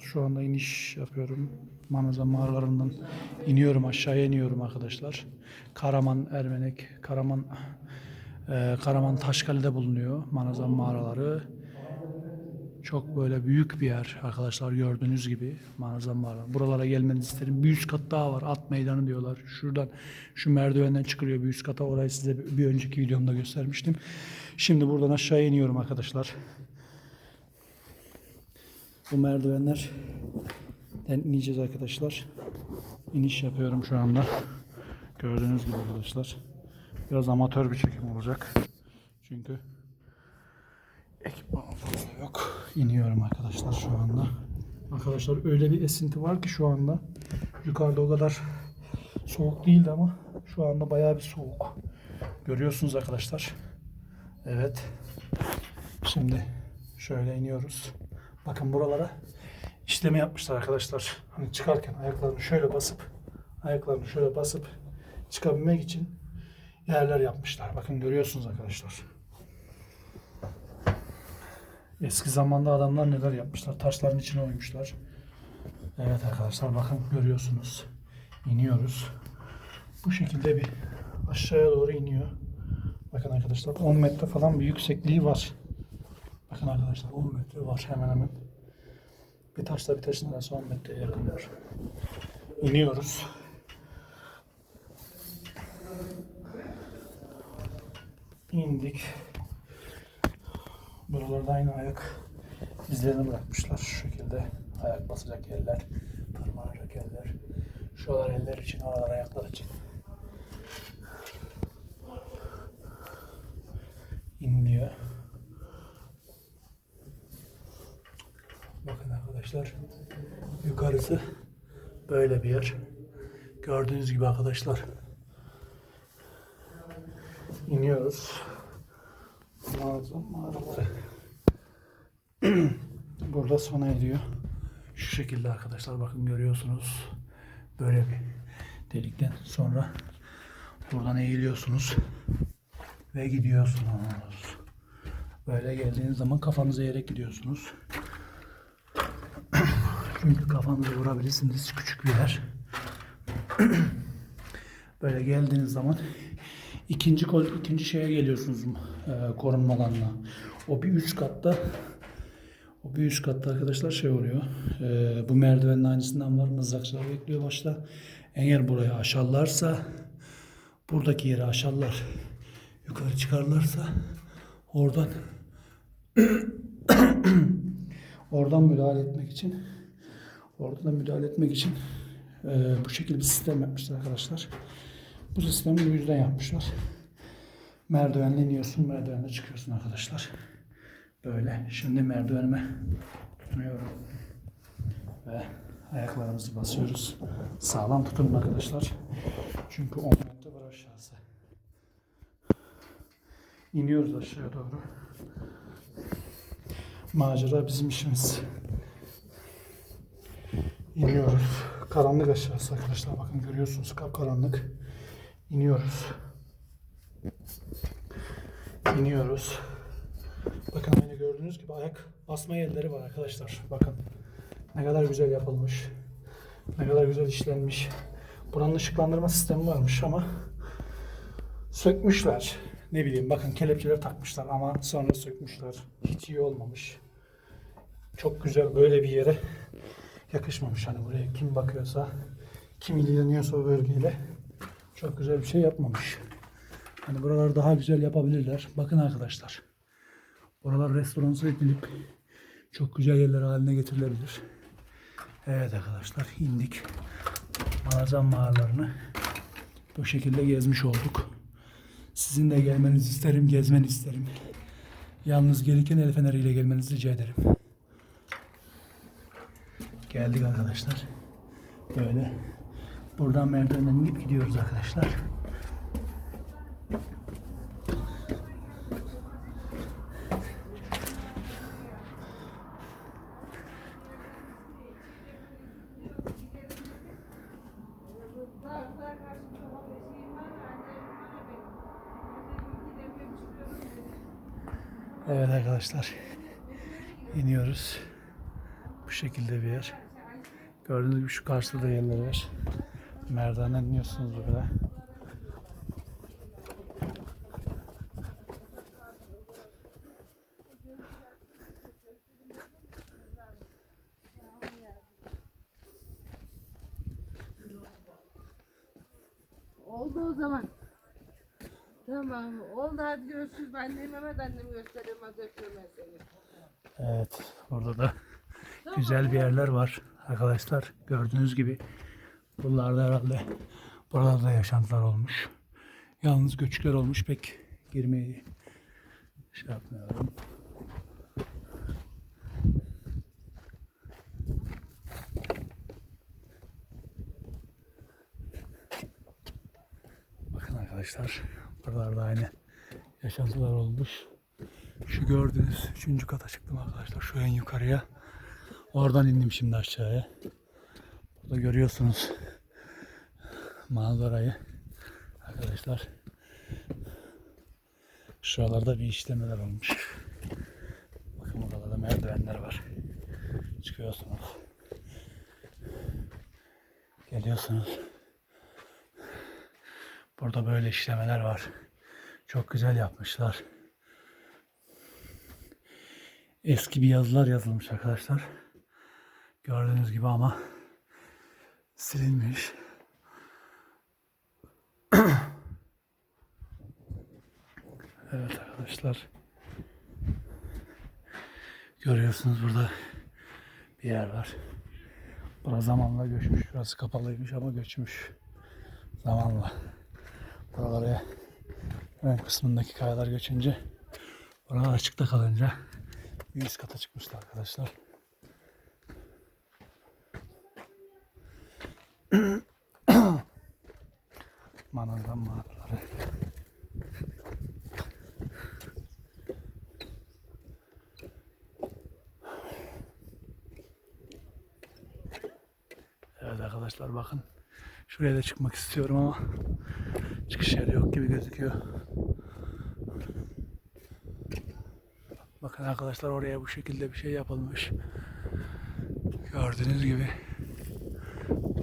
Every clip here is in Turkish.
Şu anda iniş yapıyorum. Manaza mağaralarından iniyorum aşağıya iniyorum arkadaşlar. Karaman Ermenek, Karaman e, Karaman Taşkale'de bulunuyor Manazan mağaraları. Çok böyle büyük bir yer arkadaşlar gördüğünüz gibi Manazan mağara. Buralara gelmenizi isterim. Bir üst kat daha var. At meydanı diyorlar. Şuradan şu merdivenden çıkılıyor bir üst kata. Orayı size bir önceki videomda göstermiştim. Şimdi buradan aşağıya iniyorum arkadaşlar. Bu merdivenler ineceğiz arkadaşlar. İniş yapıyorum şu anda. Gördüğünüz gibi arkadaşlar. Biraz amatör bir çekim olacak. Çünkü ekipman fazla yok. İniyorum arkadaşlar şu anda. Arkadaşlar öyle bir esinti var ki şu anda. Yukarıda o kadar soğuk değildi ama şu anda bayağı bir soğuk. Görüyorsunuz arkadaşlar. Evet. Şimdi şöyle iniyoruz. Bakın buralara işleme yapmışlar arkadaşlar. Hani çıkarken ayaklarını şöyle basıp ayaklarını şöyle basıp çıkabilmek için yerler yapmışlar. Bakın görüyorsunuz arkadaşlar. Eski zamanda adamlar neler yapmışlar. Taşların içine oymuşlar. Evet arkadaşlar bakın görüyorsunuz. İniyoruz. Bu şekilde bir aşağıya doğru iniyor. Bakın arkadaşlar 10 metre falan bir yüksekliği var. Bakın arkadaşlar 10 metre var hemen hemen. Bir taşla bir taşın arası 10 metreye yakın var. İniyoruz. İndik. Buralarda aynı ayak izlerini bırakmışlar. Şu şekilde ayak basacak yerler, tırmanacak yerler. Şuralar eller için, oralar ayaklar için. İniliyor. Bakın arkadaşlar yukarısı böyle bir yer. Gördüğünüz gibi arkadaşlar iniyoruz. Muazzam mağaraları. Burada sona eriyor. Şu şekilde arkadaşlar bakın görüyorsunuz. Böyle bir delikten sonra buradan eğiliyorsunuz ve gidiyorsunuz. Böyle geldiğiniz zaman kafanızı eğerek gidiyorsunuz. Çünkü kafanızı vurabilirsiniz. Küçük bir yer. Böyle geldiğiniz zaman ikinci kol, ikinci şeye geliyorsunuz e, korunma alanına. O bir üst katta o bir üst katta arkadaşlar şey oluyor. e, bu merdivenin aynısından var. Mızrakçılar bekliyor başta. Eğer burayı aşarlarsa buradaki yeri aşarlar. Yukarı çıkarlarsa oradan oradan müdahale etmek için oradan müdahale etmek için e, bu şekilde bir sistem yapmışlar arkadaşlar. Bu sistemi bu yüzden yapmışlar. Merdivenle iniyorsun, merdivenle çıkıyorsun arkadaşlar. Böyle. Şimdi merdivenime tutunuyorum. Ve ayaklarımızı basıyoruz. Sağlam tutunun arkadaşlar. Çünkü 10 metre var aşağısı. İniyoruz aşağıya doğru. Macera bizim işimiz. İniyoruz. Karanlık aşağısı arkadaşlar. Bakın görüyorsunuz kapkaranlık. İniyoruz. İniyoruz. Bakın aynı gördüğünüz gibi ayak basma yerleri var arkadaşlar. Bakın ne kadar güzel yapılmış. Ne kadar güzel işlenmiş. Buranın ışıklandırma sistemi varmış ama sökmüşler. Ne bileyim bakın kelepçeler takmışlar ama sonra sökmüşler. Hiç iyi olmamış. Çok güzel böyle bir yere yakışmamış. Hani buraya kim bakıyorsa, kim ilgileniyorsa o bölgeyle çok güzel bir şey yapmamış. Hani buraları daha güzel yapabilirler. Bakın arkadaşlar. Buralar restoransı edilip çok güzel yerler haline getirilebilir. Evet arkadaşlar indik. Manazan mağaralarını bu şekilde gezmiş olduk. Sizin de gelmenizi isterim, gezmeni isterim. Yalnız gelirken el feneriyle gelmenizi rica ederim. Geldik arkadaşlar. Böyle buradan merdivenden inip gidiyoruz arkadaşlar. Evet arkadaşlar. iniyoruz. Bu şekilde bir yer. Gördüğünüz gibi şu karşıda da yerler var. Merdivenden iniyorsunuz böyle. Oldu o zaman. Tamam. Oldu hadi görüşürüz. Ben de Mehmet annemi göstereyim. Hadi öpüyorum ben seni. Evet, burada da güzel bir yerler var arkadaşlar. Gördüğünüz gibi buralarda herhalde buralarda yaşantılar olmuş. Yalnız göçükler olmuş pek girmeyi şey yapmıyorum. Bakın arkadaşlar buralarda aynı yaşantılar olmuş. Şu gördüğünüz üçüncü kata çıktım arkadaşlar. Şu en yukarıya. Oradan indim şimdi aşağıya. Burada görüyorsunuz manzarayı. Arkadaşlar şuralarda bir işlemeler olmuş. Bakın burada da merdivenler var. Çıkıyorsunuz. Geliyorsunuz. Burada böyle işlemeler var. Çok güzel yapmışlar. Eski bir yazılar yazılmış arkadaşlar. Gördüğünüz gibi ama silinmiş. evet arkadaşlar. Görüyorsunuz burada bir yer var. Bura zamanla göçmüş. Burası kapalıymış ama göçmüş. Zamanla. Buralara ön kısmındaki kayalar göçünce buralar açıkta kalınca bir üst kata çıkmıştı arkadaşlar. Manavdan mağaraları. Evet arkadaşlar bakın. Şuraya da çıkmak istiyorum ama çıkış yeri yok gibi gözüküyor. Bakın arkadaşlar oraya bu şekilde bir şey yapılmış. Gördüğünüz gibi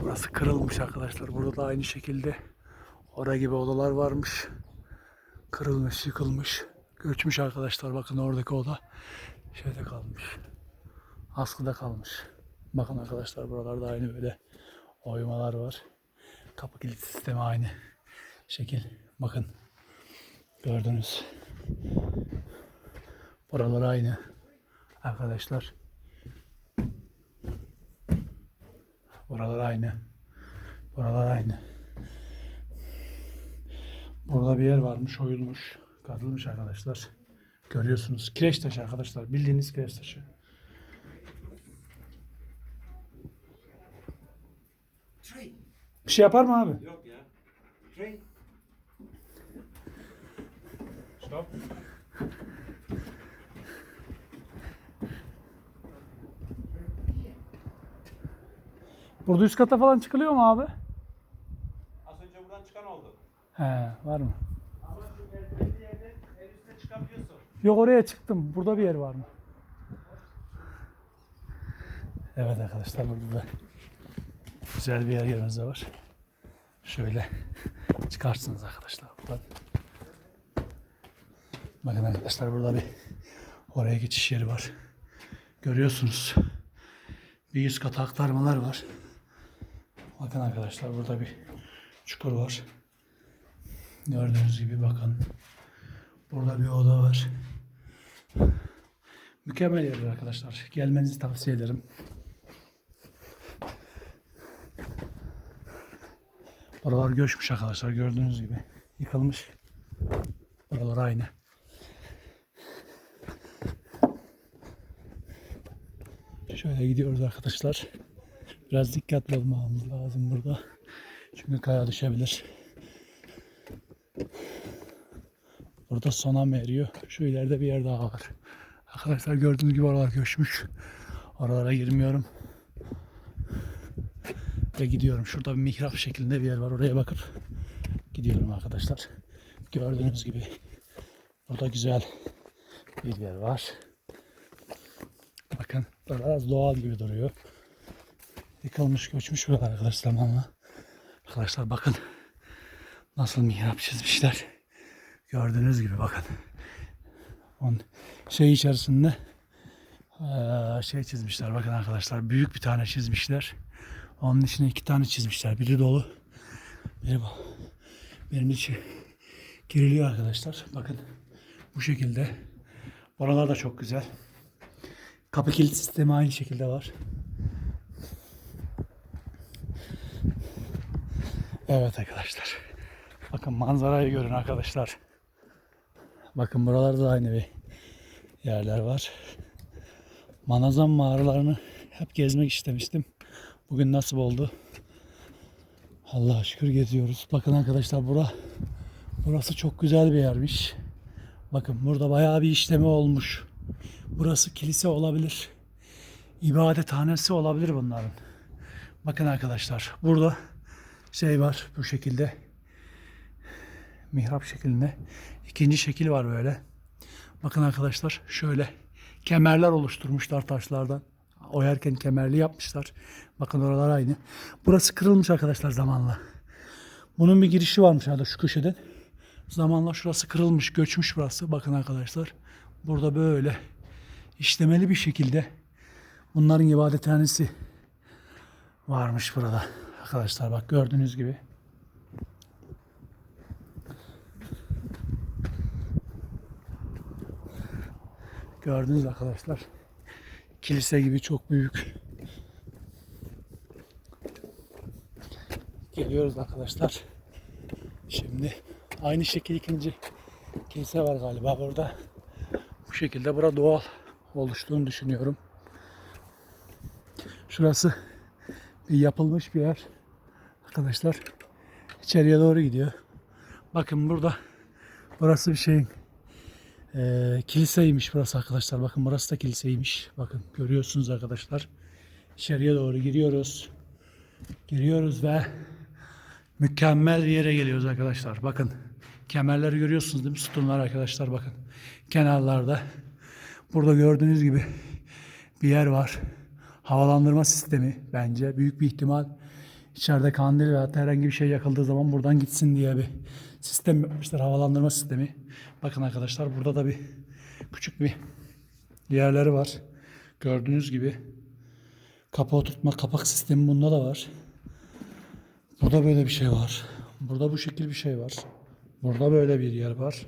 burası kırılmış arkadaşlar. Burada da aynı şekilde oraya gibi odalar varmış. Kırılmış, yıkılmış. Göçmüş arkadaşlar. Bakın oradaki oda şeyde kalmış. Askıda kalmış. Bakın arkadaşlar buralarda aynı böyle oymalar var. Kapı kilit sistemi aynı şekil. Bakın. Gördünüz. Buralar aynı. Arkadaşlar. Buralar aynı. Buralar aynı. Burada bir yer varmış, oyulmuş, kazılmış arkadaşlar. Görüyorsunuz. Kireç taşı arkadaşlar. Bildiğiniz kireç taşı. Bir şey yapar mı abi? Yok ya. Stop. Burada üst kata falan çıkılıyor mu abi? Az önce buradan çıkan oldu. He, var mı? Ama şu merdivenli yerden en üstte çıkabiliyorsun. Yok oraya çıktım. Burada bir yer var mı? Evet arkadaşlar burada da güzel bir yer yerimiz de var. Şöyle çıkarsınız arkadaşlar buradan. Bakın arkadaşlar burada bir oraya geçiş yeri var. Görüyorsunuz. Bir üst kata aktarmalar var. Bakın arkadaşlar burada bir çukur var. Gördüğünüz gibi bakın. Burada bir oda var. Mükemmel yerler arkadaşlar. Gelmenizi tavsiye ederim. Buralar göçmüş arkadaşlar gördüğünüz gibi. Yıkılmış. Buralar aynı. Şöyle gidiyoruz arkadaşlar. Biraz dikkatli olmamız lazım burada. Çünkü kaya düşebilir. Burada sona mı eriyor? Şu ileride bir yer daha var. Arkadaşlar gördüğünüz gibi oralar göçmüş. Oralara girmiyorum. Ve gidiyorum. Şurada bir mihrap şeklinde bir yer var. Oraya bakıp gidiyorum arkadaşlar. Gördüğünüz gibi burada güzel bir yer var. Bakın Biraz doğal gibi duruyor. Yıkılmış göçmüş buralar arkadaşlar. Arkadaşlar bakın nasıl mihrap çizmişler. Gördüğünüz gibi bakın. On şey içerisinde şey çizmişler. Bakın arkadaşlar büyük bir tane çizmişler. Onun içine iki tane çizmişler. Biri dolu. Biri bu. Birinin içi giriliyor arkadaşlar. Bakın bu şekilde. Oralar da çok güzel. Kapı kilit sistemi aynı şekilde var. Evet arkadaşlar. Bakın manzarayı görün arkadaşlar. Bakın buralarda da aynı bir yerler var. Manazan mağaralarını hep gezmek istemiştim. Bugün nasip oldu. Allah'a şükür geziyoruz. Bakın arkadaşlar bura burası çok güzel bir yermiş. Bakın burada bayağı bir işlemi olmuş. Burası kilise olabilir. İbadethanesi olabilir bunların. Bakın arkadaşlar burada şey var bu şekilde. Mihrap şeklinde. İkinci şekil var böyle. Bakın arkadaşlar şöyle kemerler oluşturmuşlar taşlardan. Oyarken kemerli yapmışlar. Bakın oralar aynı. Burası kırılmış arkadaşlar zamanla. Bunun bir girişi varmış herhalde şu köşeden. Zamanla şurası kırılmış, göçmüş burası. Bakın arkadaşlar. Burada böyle işlemeli bir şekilde bunların ibadethanesi varmış burada. Arkadaşlar bak gördüğünüz gibi. Gördünüz arkadaşlar. Kilise gibi çok büyük. Geliyoruz arkadaşlar. Şimdi aynı şekil ikinci kilise var galiba burada. Bu şekilde bura doğal oluştuğunu düşünüyorum. Şurası bir yapılmış bir yer. Arkadaşlar içeriye doğru gidiyor. Bakın burada burası bir şeyin eee, kiliseymiş burası arkadaşlar. Bakın burası da kiliseymiş. Bakın görüyorsunuz arkadaşlar. İçeriye doğru giriyoruz. Giriyoruz ve mükemmel bir yere geliyoruz arkadaşlar. Bakın kemerleri görüyorsunuz değil mi? Sütunlar arkadaşlar bakın. Kenarlarda. Burada gördüğünüz gibi bir yer var. Havalandırma sistemi bence. Büyük bir ihtimal içeride kandil veya herhangi bir şey yakıldığı zaman buradan gitsin diye bir sistem yapmışlar. Havalandırma sistemi. Bakın arkadaşlar burada da bir küçük bir yerleri var. Gördüğünüz gibi kapı oturtma kapak sistemi bunda da var. Burada böyle bir şey var. Burada bu şekil bir şey var. Burada böyle bir yer var.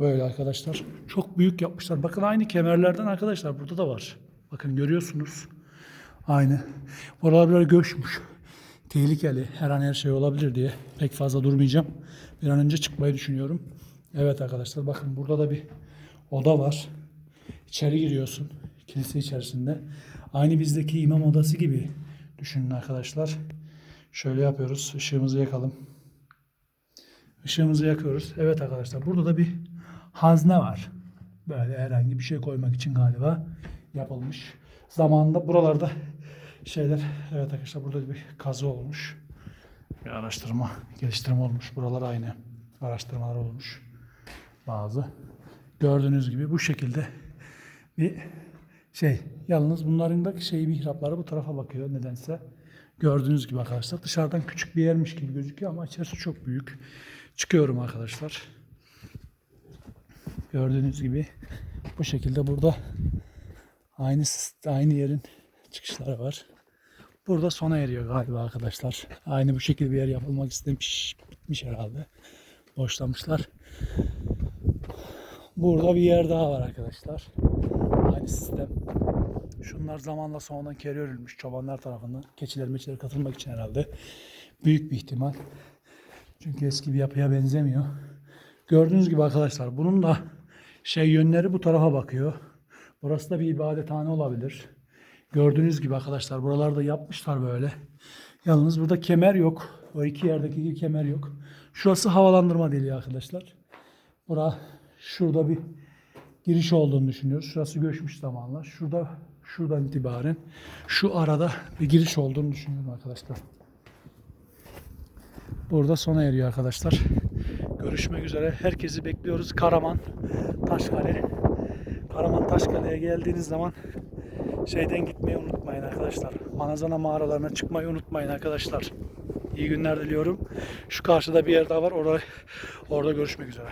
Böyle arkadaşlar. Çok büyük yapmışlar. Bakın aynı kemerlerden arkadaşlar burada da var. Bakın görüyorsunuz. Aynı. Buralar böyle göçmüş. Tehlikeli. Her an her şey olabilir diye pek fazla durmayacağım. Bir an önce çıkmayı düşünüyorum. Evet arkadaşlar bakın burada da bir oda var. İçeri giriyorsun. Kilise içerisinde. Aynı bizdeki imam odası gibi düşünün arkadaşlar. Şöyle yapıyoruz. Işığımızı yakalım. Işığımızı yakıyoruz. Evet arkadaşlar burada da bir hazne var. Böyle herhangi bir şey koymak için galiba yapılmış. Zamanında buralarda şeyler evet arkadaşlar burada bir kazı olmuş. Bir araştırma, geliştirme olmuş. Buralar aynı araştırmalar olmuş. Bazı. Gördüğünüz gibi bu şekilde bir şey. Yalnız bunların da şey mihrapları bu tarafa bakıyor nedense. Gördüğünüz gibi arkadaşlar dışarıdan küçük bir yermiş gibi gözüküyor ama içerisi çok büyük. Çıkıyorum arkadaşlar. Gördüğünüz gibi bu şekilde burada aynı aynı yerin çıkışları var. Burada sona eriyor galiba arkadaşlar. Aynı bu şekilde bir yer yapılmak istemiş, bitmiş herhalde. Boşlamışlar. Burada bir yer daha var arkadaşlar. Aynı sistem. Şunlar zamanla sonradan kere örülmüş çobanlar tarafından. Keçiler meçiler katılmak için herhalde. Büyük bir ihtimal. Çünkü eski bir yapıya benzemiyor. Gördüğünüz gibi arkadaşlar bunun da şey yönleri bu tarafa bakıyor. Burası da bir ibadethane olabilir. Gördüğünüz gibi arkadaşlar buralarda yapmışlar böyle. Yalnız burada kemer yok. O iki yerdeki gibi kemer yok. Şurası havalandırma deliği arkadaşlar. Bura şurada bir giriş olduğunu düşünüyoruz. Şurası göçmüş zamanla. Şurada şuradan itibaren şu arada bir giriş olduğunu düşünüyorum arkadaşlar. Burada sona eriyor arkadaşlar. Görüşmek üzere. Herkesi bekliyoruz. Karaman, Taşkale. Karaman Taşkale'ye geldiğiniz zaman şeyden gitmeyi unutmayın arkadaşlar. Manazana mağaralarına çıkmayı unutmayın arkadaşlar. İyi günler diliyorum. Şu karşıda bir yer daha var. Orada, orada görüşmek üzere.